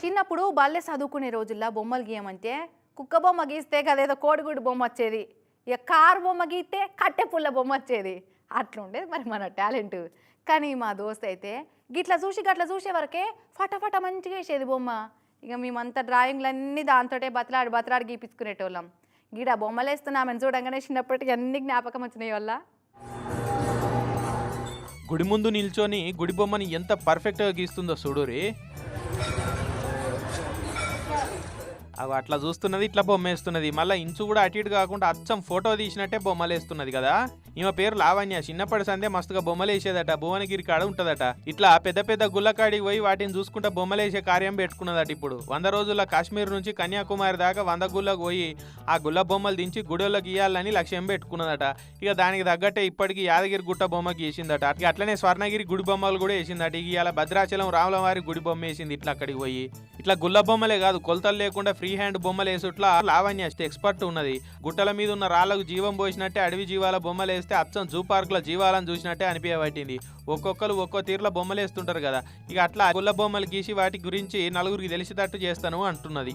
చిన్నప్పుడు బల్లె చదువుకునే రోజుల్లో బొమ్మలు గీయమంటే కుక్క బొమ్మ గీస్తే కదేదో కోడిగుడ్డు బొమ్మ వచ్చేది. ఇక కారు బొమ్మ గీస్తే కట్టె పుల్ల బొమ్మ వచ్చేది. అట్లుండేది మరి మన టాలెంట్. కానీ మా దోస్త్ అయితే గిట్లా చూసి గట్లా చూసే వరకే ఫటాఫట మంచిగా వేసేది బొమ్మ. ఇక మేమంతా డ్రాయింగ్లన్నీ దాంతోటే బతలాడి బతలాడి గీపించుకునేటోళ్ళం. గీడ బొమ్మలు వేస్తున్నామని చూడంగానే చిన్నప్పటికి అన్ని జ్ఞాపకం వచ్చినాయి వల్ల గుడి ముందు నిల్చొని గుడి బొమ్మని ఎంత పర్ఫెక్ట్గా గీస్తుందో చూడురి అట్లా చూస్తున్నది ఇట్లా బొమ్మ వేస్తున్నది మళ్ళీ ఇంచు కూడా అటు ఇటు కాకుండా అచ్చం ఫోటో తీసినట్టే బొమ్మలు వేస్తున్నది కదా? ఈమె పేరు లావణ్య. చిన్నప్పటి సందే మస్తుగా బొమ్మలు వేసేదట భువనగిరి కాడ ఉంటదట. ఇట్లా పెద్ద పెద్ద గుల్లకాడికి పోయి వాటిని చూసుకుంటా బొమ్మలు వేసే కార్యం పెట్టుకున్నదట ఇప్పుడు. వంద రోజుల కాశ్మీర్ నుంచి కన్యాకుమారి దాకా వంద గుళ్ళకు పోయి ఆ గుల్ల బొమ్మలు దించి గుడిలో గీయాలని లక్ష్యం పెట్టుకున్నదట. ఇక దానికి తగ్గట్టే ఇప్పటికి యాదగిరి గుట్ట బొమ్మ గీసిందట అట్లనే స్వర్ణగిరి గుడి బొమ్మలు కూడా వేసిందట. ఇక ఇలా భద్రాచలం రాములవారి గుడి బొమ్మ వేసింది ఇట్లా అక్కడికి పోయి. ఇట్లా గుల్ల బొమ్మలే కాదు కొలతలు లేకుండా ఫ్రీ హ్యాండ్ బొమ్మలు వేసుట్లా లావణ్య ఎక్స్పర్ట్ ఉన్నది. గుట్టల మీద ఉన్న రాళ్ళకు జీవం పోసినట్టే అడవి జీవాల బొమ్మలు వేస్తే అచ్చం జూ పార్కుల జీవాలను చూసినట్టే అనిపించబట్టింది. ఒక్కొక్కరు ఒక్కో తీరులో బొమ్మలు వేస్తుంటారు కదా. ఇక అట్లా గుల్ల బొమ్మలు గీసి వాటి గురించి నలుగురికి తెలిసేటట్టు చేస్తాను అంటున్నది.